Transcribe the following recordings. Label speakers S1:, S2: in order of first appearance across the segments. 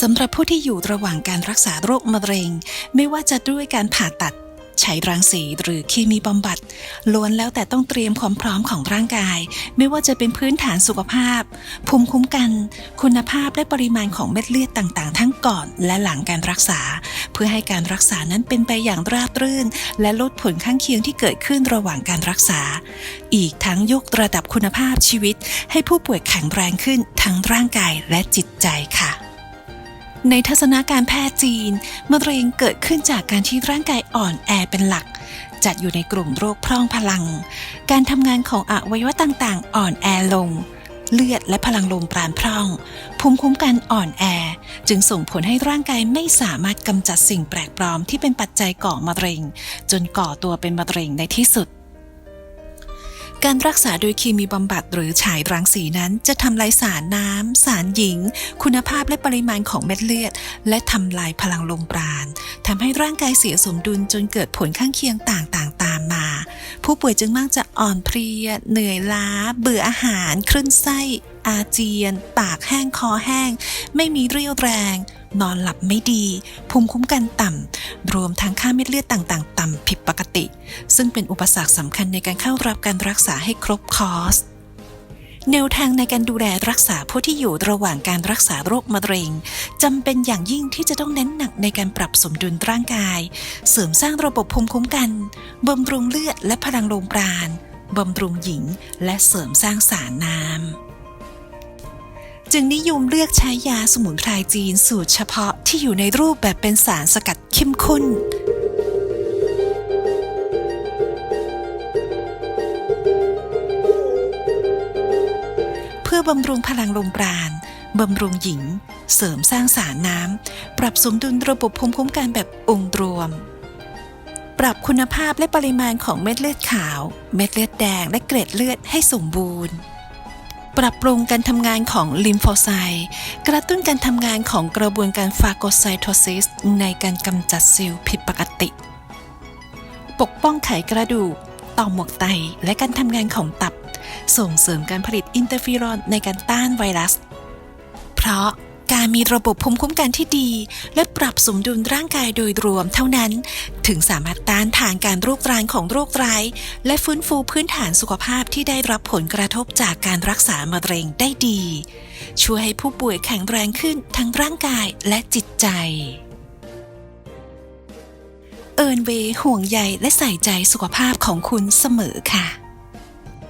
S1: สำหรับผู้ที่อยู่ระหว่างการรักษาโรคมะเร็ง ไม่ว่าจะด้วยการผ่าตัดฉายรังสีหรือเคมีบำบัดล้วนแล้วแต่ต้องเตรียมความพร้อมของร่างกาย ไม่ว่าจะเป็นพื้นฐานสุขภาพ ภูมิคุ้มกัน คุณภาพและปริมาณของเม็ดเลือดต่างๆ ทั้งก่อนและหลังการรักษา เพื่อให้การรักษานั้นเป็นไปอย่างราบรื่น และลดผลข้างเคียงที่เกิดขึ้นระหว่างการรักษา อีกทั้งยกระดับคุณภาพชีวิต ให้ผู้ป่วยแข็งแรงขึ้นทั้งร่างกายและจิตใจค่ะ ในทัศนาการแพทย์จีน มะเร็งเกิดขึ้นจากการที่ร่างกายอ่อนแอเป็นหลัก จัดอยู่ในกลุ่มโรคพร่องพลัง การทำงานของอวัยวะต่างๆ อ่อนแอลง เลือดและพลังลมปราณพร่อง ภูมิคุ้มกันอ่อนแอ จึงส่งผลให้ร่างกายไม่สามารถกำจัดสิ่งแปลกปลอมที่เป็นปัจจัยก่อมะเร็ง จนก่อตัวเป็นมะเร็งในที่สุด การรักษาโดยเคมีบำบัดหรือฉายรังสีนั้น จะทำลายสารน้ำ สารหญิง คุณภาพและปริมาณของเม็ดเลือด และทำลายพลังลมปราณทำให้ร่างกายเสียสมดุลจนเกิดผลข้างเคียงต่าง ผู้ป่วยจึงมักจะอ่อนเพลีย เหนื่อยล้า เบื่ออาหารคลื่นไส้ อาเจียน ปากแห้งคอแห้ง ไม่มีเรี่ยวแรง นอนหลับไม่ดี ภูมิคุ้มกันต่ำ รวมทั้งค่าเม็ดเลือดต่างๆ ต่ำผิดปกติ ซึ่งเป็นอุปสรรคสำคัญในการเข้ารับการรักษาให้ครบคอร์ส แนวทางในการดูแลรักษาผู้ที่อยู่ระหว่างการรักษาโรคมะเร็งจำเป็นอย่างยิ่งที่จะต้องเน้นหนักในการปรับสมดุลร่างกาย เสริมสร้างระบบภูมิคุ้มกันบำรุงเลือดและพลังลมปราณบำรุงหญิง และเสริมสร้างสารน้ำจึงนิยมเลือกใช้ยาสมุนไพรจีนสูตรเฉพาะที่อยู่ในรูปแบบเป็นสารสกัดเข้มข้น พื่อบำรุงพลังลมปราณบำรุงหญิง เสริมสร้างสารน้ำ ปรับสมดุลระบบภูมิคุ้มกันแบบองค์รวม ปรับคุณภาพและปริมาณของเม็ดเลือดขาว เม็ดเลือดแดงและเกล็ดเลือดให้สมบูรณ์ ปรับปรุงการทำงานของลิมโฟไซต์กระตุ้นการทำงานของกระบวนการฟาโกไซโทซิสในการกำจัดเซลล์ผิดปกติ ปกป้องไขกระดูกต่อหมวกไตและการทำงานของตับ ส่งเสริมการผลิตอินเตอร์ฟีรอนในการต้านไวรัส เพราะการมีระบบภูมิคุ้มกันที่ดี และปรับสมดุลร่างกายโดยรวมเท่านั้น ถึงสามารถต้านทานการโรครานของโรคร้าย และฟื้นฟูพื้นฐานสุขภาพที่ได้รับผลกระทบจากการรักษามะเร็งได้ดี ช่วยให้ผู้ป่วยแข็งแรงขึ้นทั้งร่างกายและจิตใจเอิร์นเวห่วงใยและใส่ใจสุขภาพของคุณเสมอค่ะ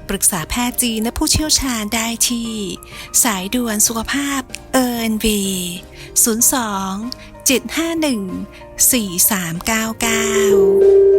S1: ปรึกษาแพทย์จีนและผู้เชี่ยวชาญได้ที่ สายด่วนสุขภาพเอิร์นวี02 751 4399